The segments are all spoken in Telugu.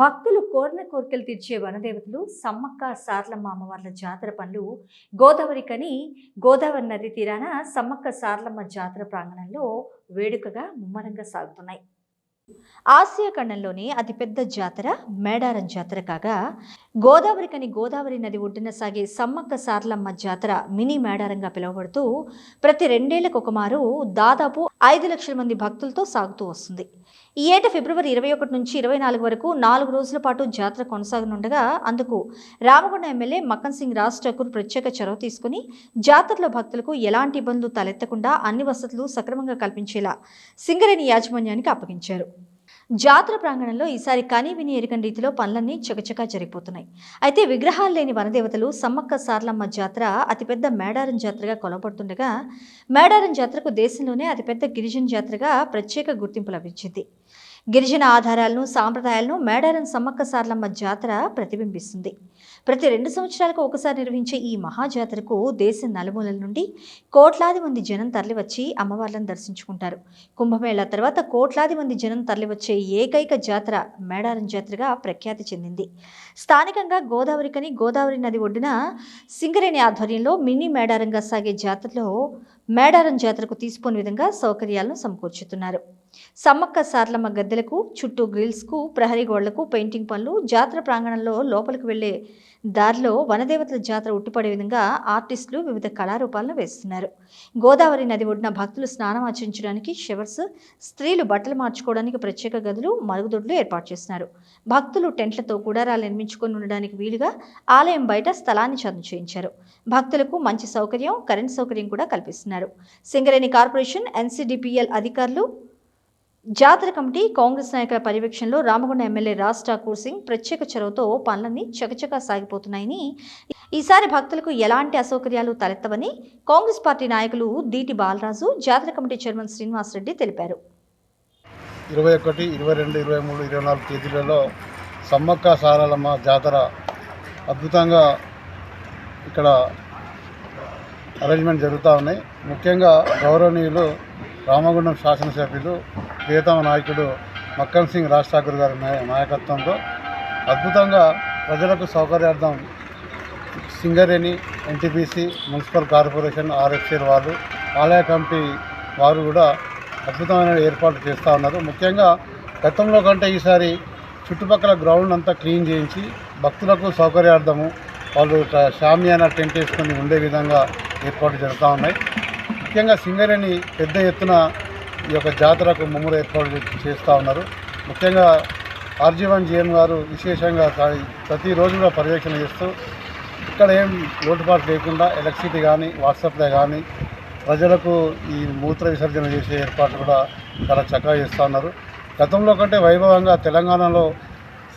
భక్తులు కోరిన కోరికలు తీర్చే వనదేవతలు సమ్మక్క సార్లమ్మ అమ్మవార్ల జాతర పనులు గోదావరి కని గోదావరి నది తీరాన సమ్మక్క సార్లమ్మ జాతర ప్రాంగణంలో వేడుకగా ముమ్మరంగా సాగుతున్నాయి. ఆసియా ఖండంలోనే అతిపెద్ద జాతర మేడారం జాతర కాగా గోదావరి కని గోదావరి నది ఒడ్డున సాగే సమ్మక్క సార్లమ్మ జాతర మినీ మేడారంగా పిలువబడుతూ ప్రతి రెండేళ్ళకు ఒకమారు దాదాపు ఐదు లక్షల మంది భక్తులతో సాగుతూ వస్తుంది. ఈ ఏట ఫిబ్రవరి ఇరవై ఒకటి నుంచి ఇరవై నాలుగు వరకు నాలుగు రోజుల పాటు జాతర కొనసాగనుండగా అందుకు రామగుండ ఎమ్మెల్యే మక్కన్ సింగ్ రాజ్ ఠాకూర్ ప్రత్యేక చొరవ తీసుకుని జాతరలో భక్తులకు ఎలాంటి ఇబ్బందులు తలెత్తకుండా అన్ని వసతులు సక్రమంగా కల్పించేలా సింగరేణి యాజమాన్యానికి అప్పగించారు. జాతర ప్రాంగణంలో ఈసారి కనీ విని ఎరుగని రీతిలో పనులన్నీ చకచకా జరిగిపోతున్నాయి. అయితే విగ్రహాలు లేని వనదేవతలు సమ్మక్క సార్లమ్మ జాతర అతిపెద్ద మేడారం జాతరగా కొలబడుతుండగా మేడారం జాతరకు దేశంలోనే అతిపెద్ద గిరిజన జాతరగా ప్రత్యేక గుర్తింపు లభించింది. గిరిజన ఆధారాలను సాంప్రదాయాలను మేడారం సమ్మక్క సార్లమ్మ జాతర ప్రతిబింబిస్తుంది. ప్రతి రెండు సంవత్సరాలకు ఒకసారి నిర్వహించే ఈ మహాజాతరకు దేశం నలుమూలల నుండి కోట్లాది మంది జనం తరలివచ్చి అమ్మవార్లను దర్శించుకుంటారు. కుంభమేళా తర్వాత కోట్లాది మంది జనం తరలివచ్చే ఏకైక జాతర మేడారం జాతరగా ప్రఖ్యాతి చెందింది. స్థానికంగా గోదావరికని గోదావరి నది ఒడ్డున సింగరేణి ఆధ్వర్యంలో మినీ మేడారంగా సాగే జాతరలో మేడారం జాతరకు తీసుకుని విధంగా సౌకర్యాలను సమకూర్చుతున్నారు. సమ్మక్క సార్లమ్మ గద్దెలకు చుట్టూ గ్రిల్స్కు ప్రహరీ గోడలకు పెయింటింగ్ పనులు జాతర ప్రాంగణంలో లోపలికి వెళ్ళే దారిలో వనదేవతల జాతర ఉట్టిపడే విధంగా ఆర్టిస్టులు వివిధ కళారూపాలను వేస్తున్నారు. గోదావరి నది ఒడ్డున భక్తులు స్నానం ఆచరించడానికి షవర్స్ స్త్రీలు బట్టలు మార్చుకోవడానికి ప్రత్యేక గదులు మరుగుదొడ్లు ఏర్పాటు చేస్తున్నారు. భక్తులు టెంట్లతో గుడారాలు నిర్మించుకొని ఉండడానికి వీలుగా ఆలయం బయట స్థలాన్ని చదును చేయించారు. భక్తులకు మంచి సౌకర్యం కరెంట్ సౌకర్యం కూడా కల్పిస్తున్నారు. సింగరేణి కార్పొరేషన్ ఎన్సీడీపీఎల్ అధికారులు జాతర కమిటీ కాంగ్రెస్ నాయకుల పర్యవేక్షణలో రామగుండ ఎమ్మెల్యే రాజ్ ఠాకూర్ సింగ్ ప్రత్యేక చొరవతో పనులన్నీ చకచకా సాగిపోతున్నాయని. ఈసారి భక్తులకు ఎలాంటి అసౌకర్యాలు తలెత్తవని కాంగ్రెస్ పార్టీ నాయకులు దీటి బాలరాజు జాతర కమిటీ చైర్మన్ శ్రీనివాస్ రెడ్డి తెలిపారు. ఇరవై ఒకటి ఇరవై రెండు ఇరవై మూడు ఇరవై నాలుగు తేదీలలో సమ్మక్క సారలమ్మ జాతర అద్భుతంగా ఇక్కడ అరేంజ్మెంట్ జరుగుతూ ఉన్నాయి. ముఖ్యంగా గౌరవనీయులు రామగుండం శాసనసభ్యులు ప్రియతమ నాయకుడు మక్కన్ సింగ్ రాజ్ ఠాకూర్ గారి నాయ- నాయకత్వంలో అద్భుతంగా ప్రజలకు సౌకర్యార్థం సింగరేణి ఎన్టీపీసీ మున్సిపల్ కార్పొరేషన్ ఆర్ఎఫ్సీల వాళ్ళు ఆలయ కమిటీ వారు కూడా అద్భుతమైన ఏర్పాట్లు చేస్తూ ఉన్నారు. ముఖ్యంగా గతంలో కంటే ఈసారి చుట్టుపక్కల గ్రౌండ్ అంతా క్లీన్ చేయించి భక్తులకు సౌకర్యార్థము వాళ్ళు షామియాన షామియానా టెంట్ వేసుకొని ఉండే విధంగా ఏర్పాటు జరుగుతూ ఉన్నాయి. ముఖ్యంగా సింగరేణి పెద్ద ఎత్తున ఈ యొక్క జాతరకు ముమ్మరు ఏర్పాట్లు చేస్తూ ఉన్నారు. ముఖ్యంగా ఆర్జీవన్ జిఎం గారు విశేషంగా ప్రతిరోజు కూడా పర్యవేక్షణ చేస్తూ ఇక్కడ ఏం లోటుపాటు లేకుండా ఎలక్ట్రిసిటీ కానీ వాట్సాప్లో కానీ ప్రజలకు ఈ మూత్ర విసర్జన చేసే ఏర్పాట్లు కూడా చాలా చక్కగా చేస్తూ ఉన్నారు. గతంలో కంటే వైభవంగా తెలంగాణలో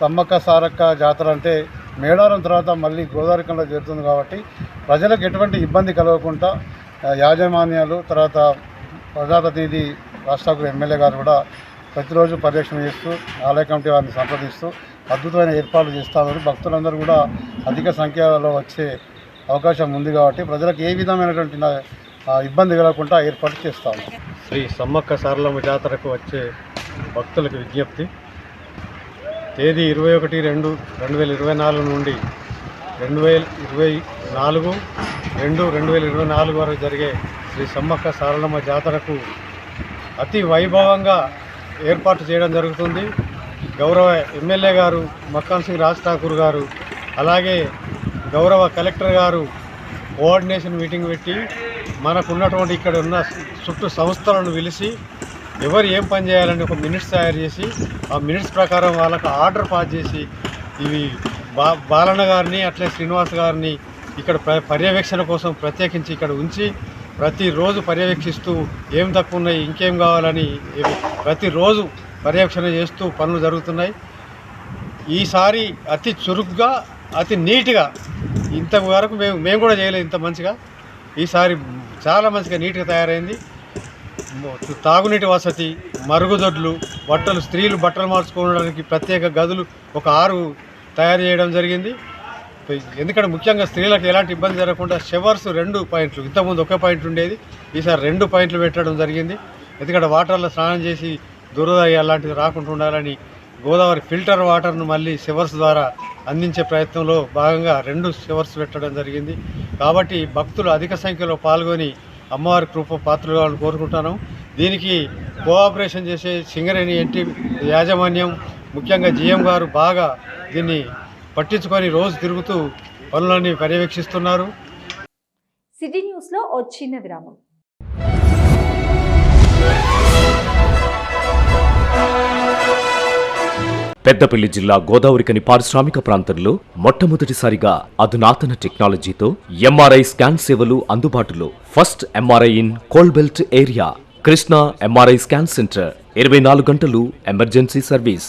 సమ్మక్క సారక్క జాతర అంటే మేడారం తర్వాత మళ్ళీ గోదావరికంలో జరుగుతుంది కాబట్టి ప్రజలకు ఎటువంటి ఇబ్బంది కలగకుండా యాజమాన్యాలు తర్వాత ప్రజాప్రతినిధి రాష్ట్ర ఎమ్మెల్యే గారు కూడా ప్రతిరోజు పర్యవేక్షణ చేస్తూ ఆలయ కమిటీ వారిని సంప్రదిస్తూ అద్భుతమైన ఏర్పాట్లు చేస్తామని భక్తులందరూ కూడా అధిక సంఖ్యలో వచ్చే అవకాశం ఉంది కాబట్టి ప్రజలకు ఏ విధమైనటువంటి ఇబ్బంది కలగకుండా ఏర్పాటు చేస్తాము శ్రీ సమ్మక్క సారలమ్మ జాతరకు వచ్చే భక్తులకు విజ్ఞప్తి. తేదీ ఇరవై ఒకటి రెండు రెండు వేల ఇరవై నాలుగు నుండి రెండు వేల ఇరవై నాలుగు రెండు రెండు వేల ఇరవై నాలుగు వరకు జరిగే శ్రీ సమ్మక్క సారలమ్మ జాతరకు అతి వైభవంగా ఏర్పాటు చేయడం జరుగుతుంది. గౌరవ ఎమ్మెల్యే గారు మక్కాన్ సింగ్ రాజ్ ఠాకూర్ గారు అలాగే గౌరవ కలెక్టర్ గారు కోఆర్డినేషన్ మీటింగ్ పెట్టి మనకున్నటువంటి ఇక్కడ ఉన్న చుట్టూ సంస్థలను పిలిచి ఎవరు ఏం పని చేయాలని ఒక మినిట్స్ తయారు చేసి ఆ మినిట్స్ ప్రకారం వాళ్ళకు ఆర్డర్ పాస్ చేసి ఇవి బా బాలన్న గారిని అట్లే శ్రీనివాస్ గారిని ఇక్కడ పర్యవేక్షణ కోసం ప్రత్యేకించి ఇక్కడ ఉంచి ప్రతిరోజు పర్యవేక్షిస్తూ ఏం తక్కువ ఉన్నాయి ఇంకేం కావాలని ప్రతిరోజు పర్యవేక్షణ చేస్తూ పనులు జరుగుతున్నాయి. ఈసారి అతి చురుగ్గా అతి నీట్గా ఇంతవరకు మేము మేము కూడా చేయలేదు ఇంత మంచిగా. ఈసారి చాలా మంచిగా నీట్గా తయారైంది. తాగునీటి వసతి మరుగుదొడ్లు బట్టలు స్త్రీలు బట్టలు మార్చుకోవడానికి ప్రత్యేక గదులు ఒక ఆరు తయారు చేయడం జరిగింది. ఎందుకంటే ముఖ్యంగా స్త్రీలకు ఎలాంటి ఇబ్బంది జరగకుండా షవర్స్ రెండు పాయింట్లు ఇంతకుముందు ఒకే పాయింట్ ఉండేది ఈసారి రెండు పాయింట్లు పెట్టడం జరిగింది. ఎందుకంటే వాటర్లో స్నానం చేసి దురద అలాంటిది రాకుండా ఉండాలని గోదావరి ఫిల్టర్ వాటర్ను మళ్ళీ సివర్స్ ద్వారా అందించే ప్రయత్నంలో భాగంగా రెండు షివర్స్ పెట్టడం జరిగింది. కాబట్టి భక్తులు అధిక సంఖ్యలో పాల్గొని అమ్మవారి కృప పాత్రలు కావాలని కోరుకుంటాను దీనికి కోఆపరేషన్ చేసే సింగరేణి ఎన్టీ యాజమాన్యం ముఖ్యంగా జిఎం గారు బాగా దీన్ని పట్టించుకొని రోజు తిరుగుతూ పనులన్నీ పర్యవేక్షిస్తున్నారు. సిటీ న్యూస్లో ఓ చిన్న విరామం. పెద్దపల్లి జిల్లా గోదావరికని పారిశ్రామిక ప్రాంతంలో మొట్టమొదటిసారిగా అధునాతన టెక్నాలజీతో ఎంఆర్ఐ స్కాన్ సేవలు అందుబాటులో. First MRI in coal belt area. Krishna MRI scan centre. ఇరవై నాలుగు గంటలు emergency service.